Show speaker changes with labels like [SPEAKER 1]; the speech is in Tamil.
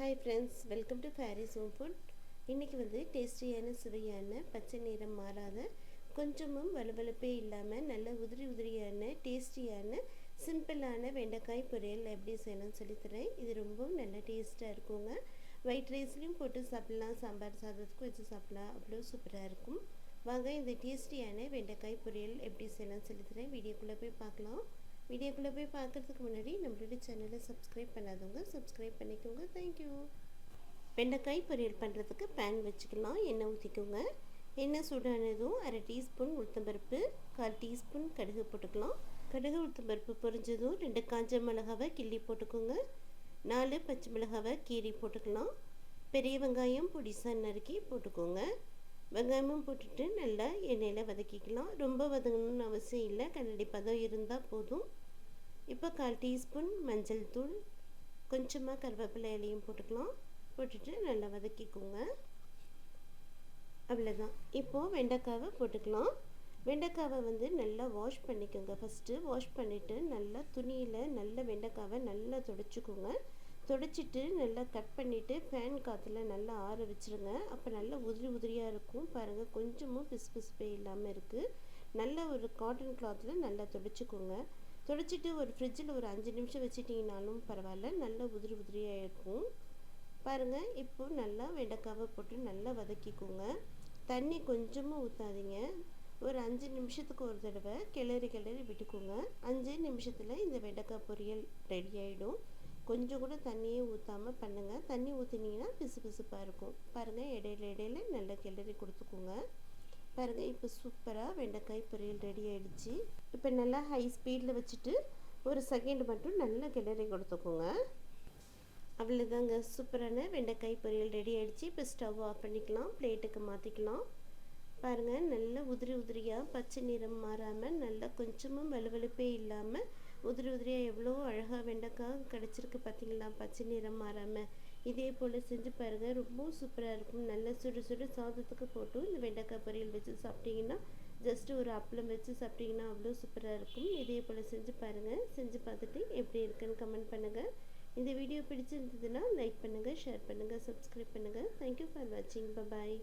[SPEAKER 1] Hi friends welcome to fairies home food இன்றைக்கி வந்து டேஸ்டியான சுவையான பச்சை நிறம் மாறாத கொஞ்சமும் வலுவலுப்பே இல்லாமல் நல்ல உதிரி உதிரியான டேஸ்டியான சிம்பிளான வெண்டைக்காய் பொரியல் எப்படி செய்யணும்னு சொல்லித்தரேன் இது ரொம்பவும் நல்ல டேஸ்ட்டாக இருக்குங்க. ஒயிட் ரைஸ்லேயும் போட்டு சாப்பிட்லாம். சாம்பார் சாதத்துக்கும் வச்சு சாப்பிட்லாம். அவ்வளோ சூப்பராக இருக்கும். வாங்க இந்த டேஸ்டியான வெண்டைக்காய் பொரியல் எப்படி செய்யலாம்னு சொல்லித்தரேன் வீடியோக்குள்ளே போய் பார்க்கலாம். வீடியோக்குள்ளே போய் பார்க்குறதுக்கு முன்னாடி நம்மளோட சேனலை சப்ஸ்கிரைப் பண்ணாதவங்க சப்ஸ்கிரைப் பண்ணிக்கோங்க. தேங்க்யூ வெண்டைக்காய் பொரியல் பண்ணுறதுக்கு பேன் வச்சுக்கலாம். எண்ணெய் ஊற்றிக்கோங்க எண்ணெய் சூடானதும் அரை டீஸ்பூன் உளுத்தம்பருப்பு கால் டீஸ்பூன் கடுகு போட்டுக்கலாம். கடுகு உளுத்தம்பருப்பு பொரிஞ்சதும் ரெண்டு காஞ்ச மிளகாவை கிள்ளி போட்டுக்கோங்க. நாலு பச்சை மிளகாவை கீரி போட்டுக்கலாம். பெரிய வெங்காயம் பொடிசாக நறுக்கி போட்டுக்கோங்க. வெங்காயமும் போட்டுட்டு நல்லா எண்ணெயில் வதக்கிக்கலாம். ரொம்ப வதங்கணும்னு அவசியம் இல்லை. கண்ணாடி பதம் இருந்தால் போதும். இப்போ கால் டீஸ்பூன் மஞ்சள் தூள் கொஞ்சமாக கருவேப்பிலை இலையும் போட்டுக்கலாம். போட்டுட்டு நல்லா வதக்கிக்கோங்க. அவ்வளோதான் இப்போது வெண்டைக்காவை போட்டுக்கலாம். வெண்டைக்காவை வந்து நல்லா வாஷ் பண்ணிக்கோங்க. ஃபஸ்ட்டு வாஷ் பண்ணிவிட்டு நல்லா துணியில் நல்ல வெண்டைக்காவை நல்லா துடைச்சிக்கோங்க. துடைச்சிட்டு நல்லா கட் பண்ணிவிட்டு ஃபேன் காற்றுல நல்லா ஆற வச்சுருங்க. அப்போ நல்லா உதிரி உதிரியாக இருக்கும். பாருங்கள் கொஞ்சமும் பிசு பிசுப்பே இல்லாமல் இருக்குது நல்ல ஒரு காட்டன் கிளாத்தில் நல்லா துடைச்சிக்கோங்க. துடைச்சிட்டு ஒரு ஃப்ரிட்ஜில் ஒரு அஞ்சு நிமிஷம் வச்சிட்டிங்கனாலும் பரவாயில்ல. நல்லா உதிரி உதிரியாக இருக்கும். பாருங்கள் இப்போது நல்லா வெண்டைக்காவை போட்டு நல்லா வதக்கிக்கோங்க. தண்ணி கொஞ்சமும் ஊற்றாதீங்க ஒரு அஞ்சு நிமிஷத்துக்கு ஒரு தடவை கிளறி கிளறி விட்டுக்கோங்க. அஞ்சு நிமிஷத்தில் இந்த வெண்டைக்காய் பொரியல் ரெடி ஆகிடும் கொஞ்சம் கூட தண்ணியே ஊற்றாமல் பண்ணுங்கள் தண்ணி ஊற்றினீங்கன்னா பிசு பிசுப்பாக இருக்கும். பாருங்கள் இடையில இடையில நல்லா கிளறி கொடுத்துக்கோங்க. பாருங்கள் இப்போ சூப்பராக வெண்டைக்காய் பொரியல் ரெடி ஆகிடுச்சு இப்போ நல்லா ஹை ஸ்பீடில் வச்சுட்டு ஒரு செகண்ட் மட்டும் நல்லா கிளறி கொடுத்துக்கோங்க. அவ்வளோதாங்க சூப்பரான வெண்டைக்காய் பொரியல் ரெடி ஆகிடுச்சு இப்போ ஸ்டவ் ஆஃப் பண்ணிக்கலாம் பிளேட்டுக்கு மாற்றிக்கலாம் பாருங்கள் நல்லா உதிரி உதிரியாக பச்சை நிறம் மாறாமல் நல்லா கொஞ்சமும் வலுவலுப்பே இல்லாமல் உதிரி உதிரியாக எவ்வளோ அழகாக வெண்டைக்காய் கிடச்சிருக்கு பார்த்தீங்களா பச்சை நிறம் மாறாமல் இதே போல் செஞ்சு பாருங்கள் ரொம்ப சூப்பராக இருக்கும். நல்ல சுடு சுடு சாதத்துக்கு போட்டும். இந்த வெண்டைக்காய் பொரியல் வச்சு சாப்பிட்டீங்கன்னா ஜஸ்ட்டு ஒரு அப்பளம் வச்சு சாப்பிட்டீங்கன்னா அவ்வளோ சூப்பராக இருக்கும். இதே போல் செஞ்சு பாருங்கள் செஞ்சு பார்த்துட்டு எப்படி இருக்குன்னு கமெண்ட் பண்ணுங்கள் இந்த வீடியோ பிடிச்சிருந்ததுன்னா லைக் பண்ணுங்கள் ஷேர் பண்ணுங்கள் சப்ஸ்கிரைப் பண்ணுங்கள் தேங்க்யூ ஃபார் வாட்சிங் பாய்